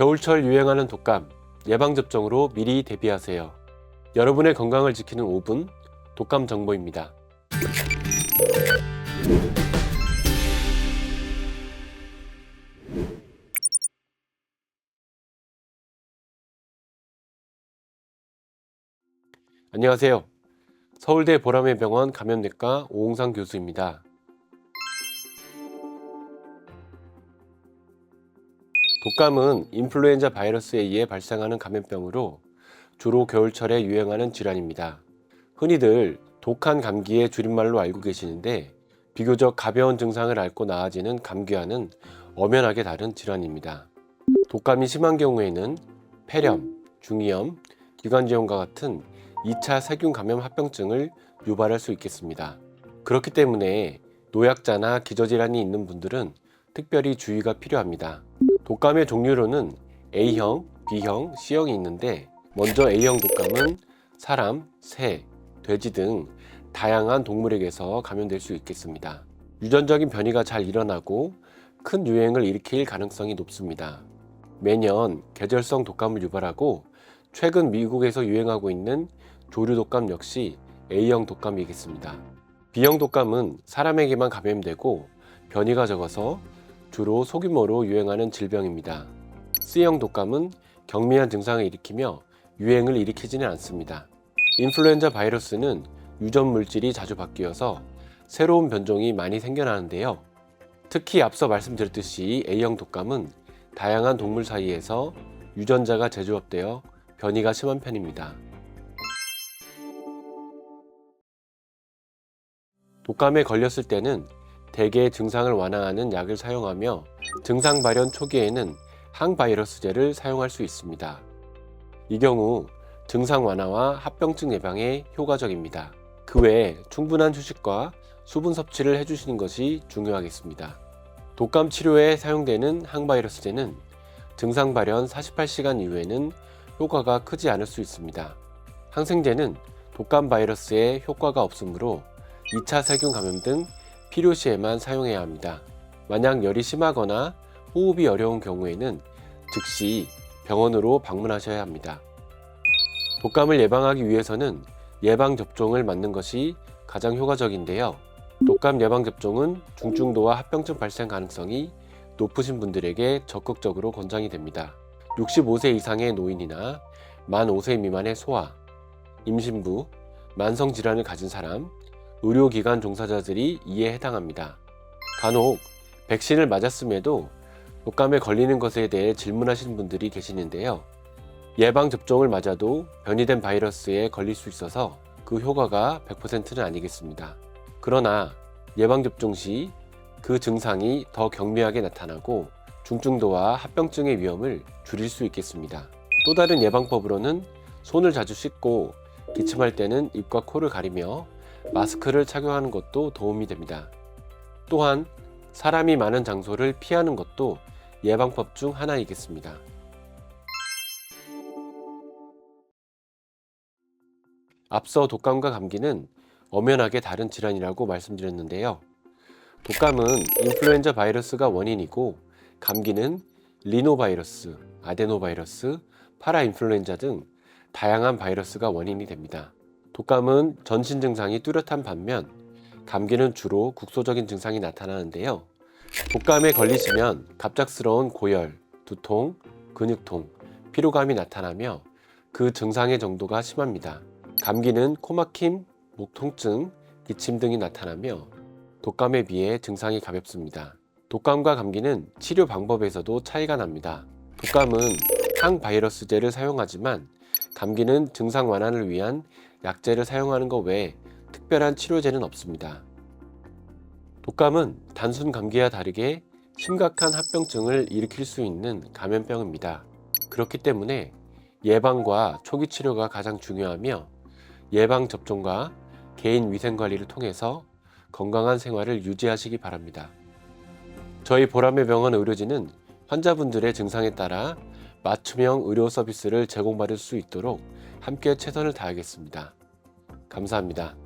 겨울철 유행하는 독감 예방접종으로 미리 대비하세요. 여러분의 건강을 지키는 5분 독감 정보입니다. 안녕하세요. 서울대 보라매 병원 감염내과 오홍상 교수입니다. 독감은 인플루엔자 바이러스에 의해 발생하는 감염병으로 주로 겨울철에 유행하는 질환입니다. 흔히들 독한 감기의 줄임말로 알고 계시는데 비교적 가벼운 증상을 앓고 나아지는 감기와는 엄연하게 다른 질환입니다. 독감이 심한 경우에는 폐렴, 중이염, 기관지염과 같은 2차 세균 감염 합병증을 유발할 수 있겠습니다. 그렇기 때문에 노약자나 기저질환이 있는 분들은 특별히 주의가 필요합니다. 독감의 종류로는 A형, B형, C형이 있는데 먼저 A형 독감은 사람, 새, 돼지 등 다양한 동물에게서 감염될 수 있겠습니다. 유전적인 변이가 잘 일어나고 큰 유행을 일으킬 가능성이 높습니다. 매년 계절성 독감을 유발하고 최근 미국에서 유행하고 있는 조류 독감 역시 A형 독감이겠습니다. B형 독감은 사람에게만 감염되고 변이가 적어서 주로 소규모로 유행하는 질병입니다. C형 독감은 경미한 증상을 일으키며 유행을 일으키지는 않습니다. 인플루엔자 바이러스는 유전 물질이 자주 바뀌어서 새로운 변종이 많이 생겨나는데요. 특히 앞서 말씀드렸듯이 A형 독감은 다양한 동물 사이에서 유전자가 재조합되어 변이가 심한 편입니다. 독감에 걸렸을 때는 대개 증상을 완화하는 약을 사용하며 증상 발현 초기에는 항바이러스제를 사용할 수 있습니다. 이 경우 증상 완화와 합병증 예방에 효과적입니다. 그 외에 충분한 휴식과 수분 섭취를 해주시는 것이 중요하겠습니다. 독감 치료에 사용되는 항바이러스제는 증상 발현 48시간 이후에는 효과가 크지 않을 수 있습니다. 항생제는 독감 바이러스에 효과가 없으므로 2차 세균 감염 등 필요시에만 사용해야 합니다. 만약 열이 심하거나 호흡이 어려운 경우에는 즉시 병원으로 방문하셔야 합니다. 독감을 예방하기 위해서는 예방접종을 맞는 것이 가장 효과적인데요. 독감 예방접종은 중증도와 합병증 발생 가능성이 높으신 분들에게 적극적으로 권장이 됩니다. 65세 이상의 노인이나 만 5세 미만의 소아, 임신부, 만성질환을 가진 사람, 의료기관 종사자들이 이에 해당합니다. 간혹 백신을 맞았음에도 독감에 걸리는 것에 대해 질문하시는 분들이 계시는데요. 예방접종을 맞아도 변이된 바이러스에 걸릴 수 있어서 그 효과가 100%는 아니겠습니다. 그러나 예방접종 시 그 증상이 더 경미하게 나타나고 중증도와 합병증의 위험을 줄일 수 있겠습니다. 또 다른 예방법으로는 손을 자주 씻고 기침할 때는 입과 코를 가리며 마스크를 착용하는 것도 도움이 됩니다. 또한 사람이 많은 장소를 피하는 것도 예방법 중 하나이겠습니다. 앞서 독감과 감기는 엄연하게 다른 질환이라고 말씀드렸는데요. 독감은 인플루엔자 바이러스가 원인이고 감기는 리노바이러스, 아데노바이러스, 파라인플루엔자 등 다양한 바이러스가 원인이 됩니다. 독감은 전신 증상이 뚜렷한 반면 감기는 주로 국소적인 증상이 나타나는데요. 독감에 걸리시면 갑작스러운 고열, 두통, 근육통, 피로감이 나타나며 그 증상의 정도가 심합니다. 감기는 코막힘, 목 통증, 기침 등이 나타나며 독감에 비해 증상이 가볍습니다. 독감과 감기는 치료 방법에서도 차이가 납니다. 독감은 항바이러스제를 사용하지만 감기는 증상 완화를 위한 약제를 사용하는 것 외에 특별한 치료제는 없습니다. 독감은 단순 감기와 다르게 심각한 합병증을 일으킬 수 있는 감염병입니다. 그렇기 때문에 예방과 초기 치료가 가장 중요하며 예방 접종과 개인 위생 관리를 통해서 건강한 생활을 유지하시기 바랍니다. 저희 보람의 병원 의료진은 환자분들의 증상에 따라 맞춤형 의료 서비스를 제공받을 수 있도록 함께 최선을 다하겠습니다. 감사합니다.